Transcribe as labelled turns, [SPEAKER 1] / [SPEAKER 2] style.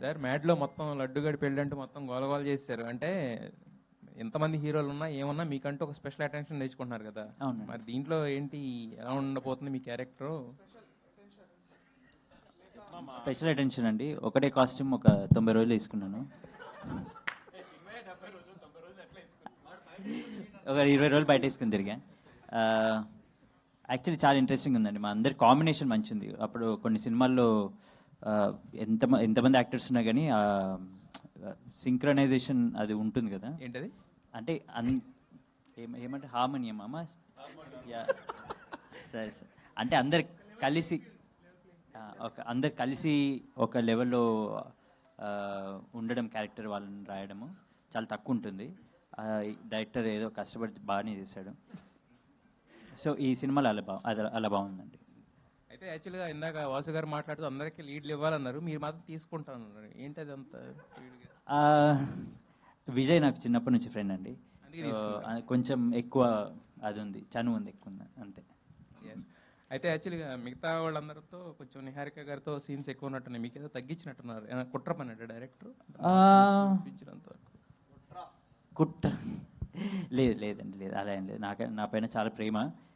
[SPEAKER 1] Sir మ్యాడ్లో మొత్తం లడ్డుగడి పెళ్ళి అంటే మొత్తం గోలగోల చేశారు అంటే ఎంతమంది హీరోలు ఉన్నా ఏమన్నా మీకంటూ ఒక స్పెషల్ అటెన్షన్ తెచ్చుకుంటున్నారు కదా.
[SPEAKER 2] అవునండి.
[SPEAKER 1] మరి దీంట్లో ఏంటి ఎలా ఉండబోతుంది మీ క్యారెక్టర్?
[SPEAKER 2] స్పెషల్ అటెన్షన్ అండి. ఒకటే కాస్ట్యూమ్ ఒక తొంభై రోజులు తీసుకున్నాను. ఒక ఇరవై రోజులు బయట వేసుకుని తిరిగా. యాక్చువల్లీ చాలా ఇంట్రెస్టింగ్ ఉందండి. మా అందరి కాంబినేషన్ మంచిది. అప్పుడు కొన్ని సినిమాల్లో ఎంత ఎంతమంది యాక్టర్స్ ఉన్నా కానీ సింక్రనైజేషన్ అది ఉంటుంది కదా.
[SPEAKER 1] ఏంటది?
[SPEAKER 2] అంటే అన్ ఏమ- ఏమంటే హార్మోనియం అమ్మా? యా సరే సరే. అంటే అందరు కలిసి ఒక అందరు కలిసి ఒక లెవెల్లో ఉండడం క్యారెక్టర్ వాళ్ళని రాయడము చాలా తక్కువ ఉంటుంది. డైరెక్టర్ ఏదో కష్టపడి బాగానే చేశాడు. సో ఈ సినిమాలో అలా బా అలా బాగుందండి.
[SPEAKER 1] అయితే యాక్చువల్గా ఇందాక వాసు గారు మాట్లాడుతూ అందరికీ లీడ్లు ఇవ్వాలన్నారు. మీరు మాత్రం తీసుకుంటానన్నారు ఏంటి అది అంత speed గా?
[SPEAKER 2] ఆ, విజయ్ నాకు చిన్నప్పటి నుంచి ఫ్రెండ్ అండి. కొంచెం ఎక్కువ అది ఉంది చనువు ఉంది ఎక్కువ అంతే.
[SPEAKER 1] అయితే యాక్చువల్గా మిగతా వాళ్ళందరితో కొంచెం నిహారిక గారితో సీన్స్ ఎక్కువ ఉన్నట్టున్నాయి. మీకు ఏదో తగ్గించినట్టున్నారు కుట్ర డైరెక్టర్?
[SPEAKER 2] ఆ,
[SPEAKER 1] చూపించినంత వరకు.
[SPEAKER 2] కుట్ర. లేదు లేదండి లేదు అలా ఏం లేదు. నాకు నా పైన చాలా ప్రేమ.